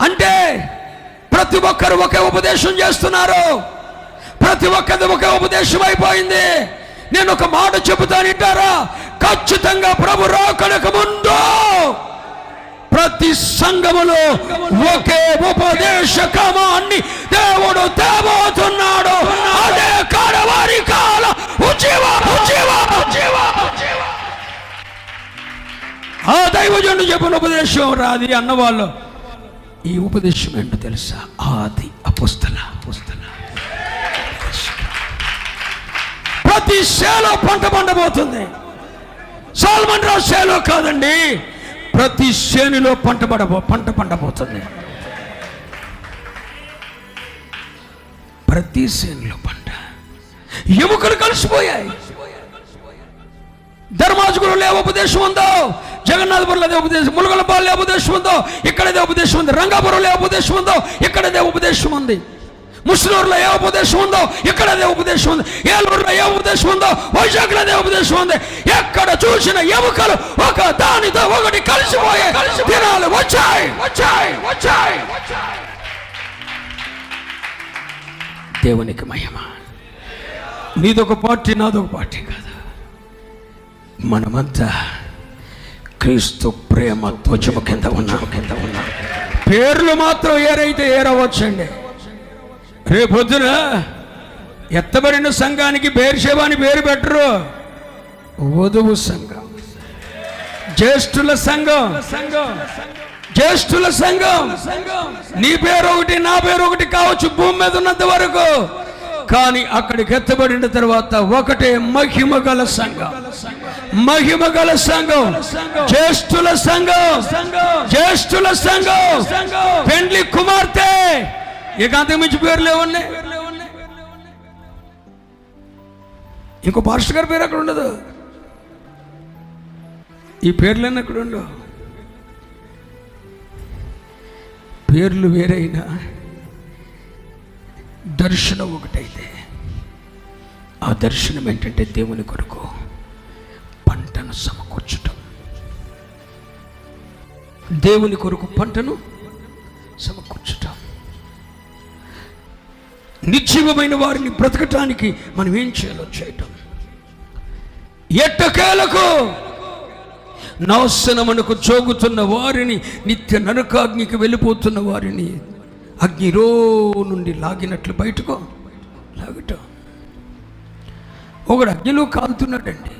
అంటే ప్రతి ఒక్కరు ఒకే ఉపదేశం చేస్తున్నారు. ప్రతి ఒక్కరిది ఒకే ఉపదేశం అయిపోయింది. నేను ఒక మాట చెబుతానంటారా ఖచ్చితంగా ప్రభు రాకడక ముందు ప్రతి సంఘములో ఒకే ఉపదేశకమాన్ని దేవుడు తేబోతున్నాడు. అదే కడవారి కాల ఉజ్జీవ ఉజ్జీవ ఉజ్జీవ. ఆ దైవజనుడు చెప్పిన ఉపదేశం రాది అన్నవాళ్ళు. ఈ ఉపదేశం ఏంటో తెలుసా? ఆది అపుస్తల. పుస్తల ప్రతి సేలో పంట పండబోతుంది. సాల్మన్ రావు సేలో కాదండి. ప్రతి శేనిలో పంట పడబో పంట పండబోతుంది. ప్రతి శేనిలో పంట. ఎముకలు కలిసిపోయాయి. ధర్మాజుగురులో ఏ ఉపదేశం ఉందో? జగన్నాథపురంలో అదే ఉపదేశం ములుగలపాలలో ఉపదేశం ఉందో? ఇక్కడదే ఉపదేశం ఉంది. రంగాపురంలో ఏ ఉపదేశం ఉందో? ఇక్కడదే ఉపదేశం ఉంది. ముస్లూరులో ఏ ఉపదేశం ఉందో? ఇక్కడదే ఉపదేశం ఉంది. ఏలూరులో ఏ ఉపదేశం ఉందో? వైజాగ్లో అదే ఉపదేశం ఉంది. ఎక్కడ చూసిన ఎముకలు ఒక దానితో ఒకటి కలిసిపోయే దినాలు వచ్చాయి వచ్చాయి. వచ్చాయి. వచ్చాయి. దేవునికి మహిమ. నీదొక పార్టీ నాదొక పార్టీ కాదు. మనమంతా క్రీస్తు ప్రేమ ధ్వజము కింద ఉన్నాము కింద ఉన్నాం. పేర్లు మాత్రం ఏరైతే ఏరవచ్చండి. రేపొద్దున ఎత్తబడిన సంఘానికి బేర్షేవాని పేరు పెట్టరు. వధువు సంఘం. జ్యేష్ఠుల సంఘం. జ్యేష్ఠుల సంఘం. నీ పేరు ఒకటి నా పేరు ఒకటి కావచ్చు భూమి మీద ఉన్నంత వరకు. కానీ అక్కడికి ఎత్తబడిన తర్వాత ఒకటే మహిమ గల సంఘం. మహిమ గల సంఘం. జ్యేష్ఠుల సంఘం. జ్యేష్ఠుల సంఘం. పెండ్లి కుమార్తె. ఇక అంతకు మించి పేర్లు ఏమున్నాయి ఇంకో పాస్టర్ గారి పేరు అక్కడ ఉండదు. ఈ పేర్లన్నీ అక్కడ ఉండవు. పేర్లు వేరైనా దర్శనం ఒకటైతే. ఆ దర్శనం ఏంటంటే దేవుని కొరకు. దేవుని కొరకు పంటను సమకూర్చుట. నిశ్చయమైన వారిని బ్రతకటానికి మనం ఏం చేయాలో చేయటం. ఎట్టకేలకు నాశనమునకు జోగుతున్న వారిని నిత్య నరకాగ్నికి వెళ్ళిపోతున్న వారిని అగ్నిరో నుండి లాగినట్లు బయటకు లాగటం. ఒకడు అగ్నిలో కాలుతున్నాడండి.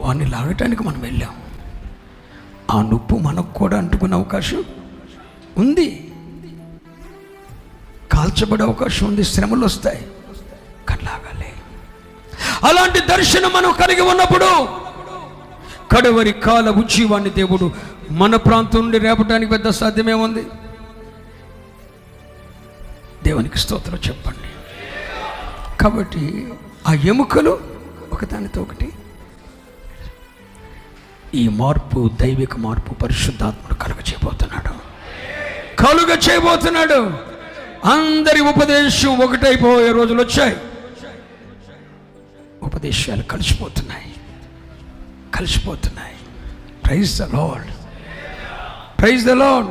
వాడిని లాగటానికి మనం వెళ్ళాం. ఆ నొప్పు మనకు కూడా అంటుకునే అవకాశం ఉంది. కాల్చబడే అవకాశం ఉంది శ్రమలు వస్తాయి. కానీ అలాంటి దర్శనం మనం కలిగి ఉన్నప్పుడు కడవరి కాల ఉజీవాన్ని దేవుడు మన ప్రాంతం నుండి రేపటానికి పెద్ద సాధ్యమే ఉంది. దేవునికి స్తోత్రం చెప్పండి. కాబట్టి ఆ ఎముకలు ఒకదానితో ఒకటి ఈ మార్పు దైవిక మార్పు పరిశుద్ధాత్ముడు కలుగ చేయబోతున్నాడు కలుగ చేయబోతున్నాడు అందరి ఉపదేశం ఒకటైపోయే రోజులు వచ్చాయి. ఉపదేశాలు కలిసిపోతున్నాయి. కలిసిపోతున్నాయి. Praise the Lord praise the Lord